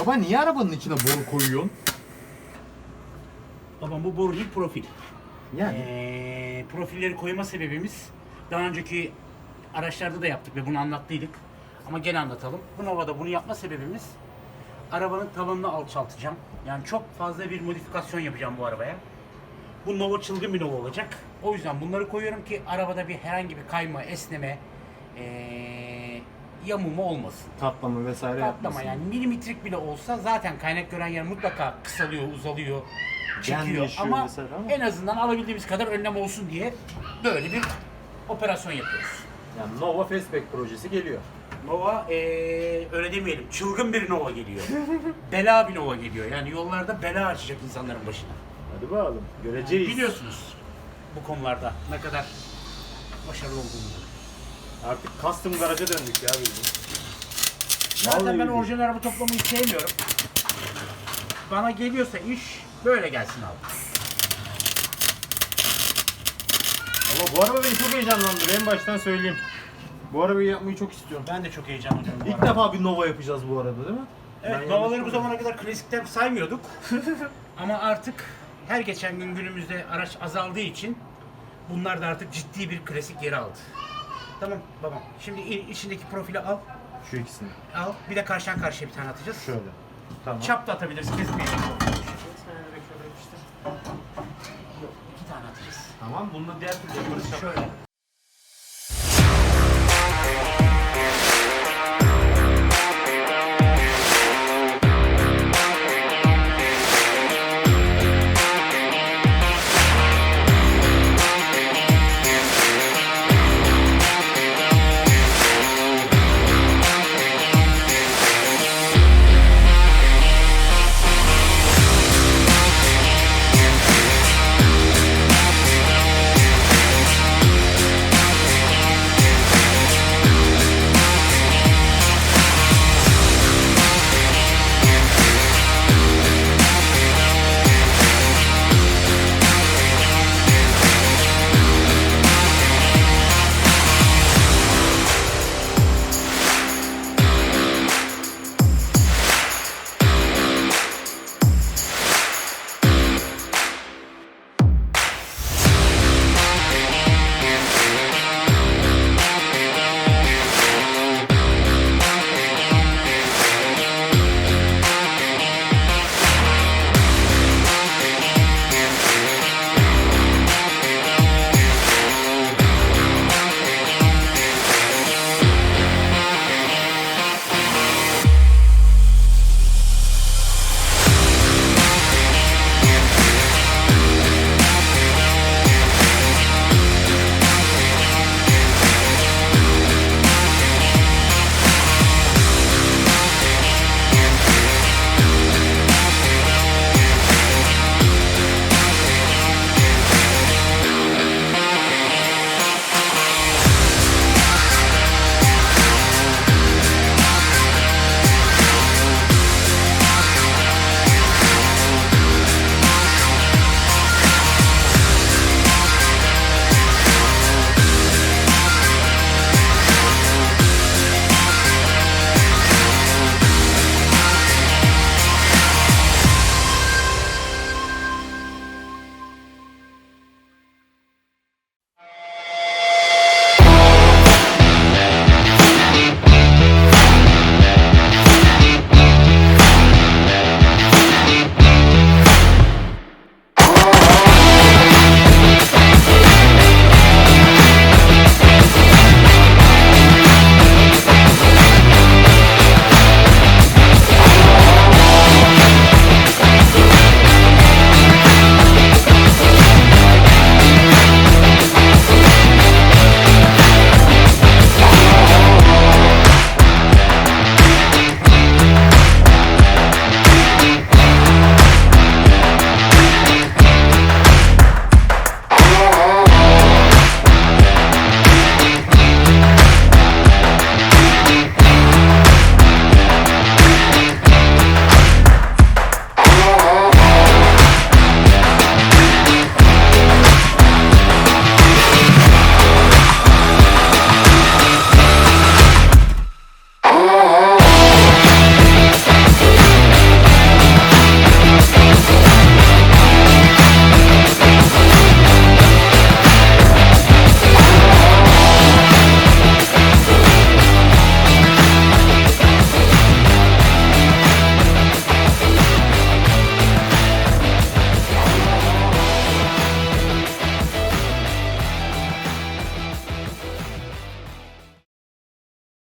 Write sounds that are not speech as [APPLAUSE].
Baba niye arabanın içine boru koyuyorsun? Babam bu boru değil profil. Yani. Ee, profilleri koyma sebebimiz daha önceki araçlarda da yaptık ve bunu anlattıydık. Ama gene anlatalım. Bu Nova'da bunu yapma sebebimiz arabanın tavanını alçaltacağım. Yani çok fazla bir modifikasyon yapacağım bu arabaya. Bu Nova çılgın bir Nova olacak. O yüzden bunları koyuyorum ki arabada bir herhangi bir kayma, esneme, ee, yamulma olmasın. Kaplama vesaire Patlama yapmasın. yani milimetrik bile olsa zaten kaynak gören yer mutlaka kısalıyor, uzalıyor, çekiyor. Ama vesaire ama- en azından alabildiğimiz kadar önlem olsun diye böyle bir operasyon yapıyoruz. Yani Nova Fastback projesi geliyor. Nova eee, öyle demeyelim çılgın bir Nova geliyor. [LAUGHS] bela bir Nova geliyor. Yani yollarda bela açacak insanların başına. Hadi bakalım. Göreceğiz. Biliyorsunuz bu konularda ne kadar başarılı olduğumuzu. Artık custom garaja döndük ya bildiğin. Zaten Vallahi ben billahi. orijinal araba toplamayı sevmiyorum. Bana geliyorsa iş böyle gelsin abi. Ama bu araba beni çok heyecanlandırıyor. En baştan söyleyeyim. Bu arabayı yapmayı çok istiyorum. Ben de çok heyecanlıyım. bu İlk arada. defa bir Nova yapacağız bu arada değil mi? Evet, Nova'ları bu zamana kadar klasikten saymıyorduk. [LAUGHS] Ama artık her geçen gün günümüzde araç azaldığı için bunlar da artık ciddi bir klasik yeri aldı. Tamam babam. Şimdi içindeki profili al. Şu ikisini. Al. Bir de karşıdan karşıya bir tane atacağız. Şöyle. Tamam. Çap da atabiliriz. Kesmeyelim. Yok, iki tane atacağız. Tamam bunu diğer türlü yaparız. Şöyle.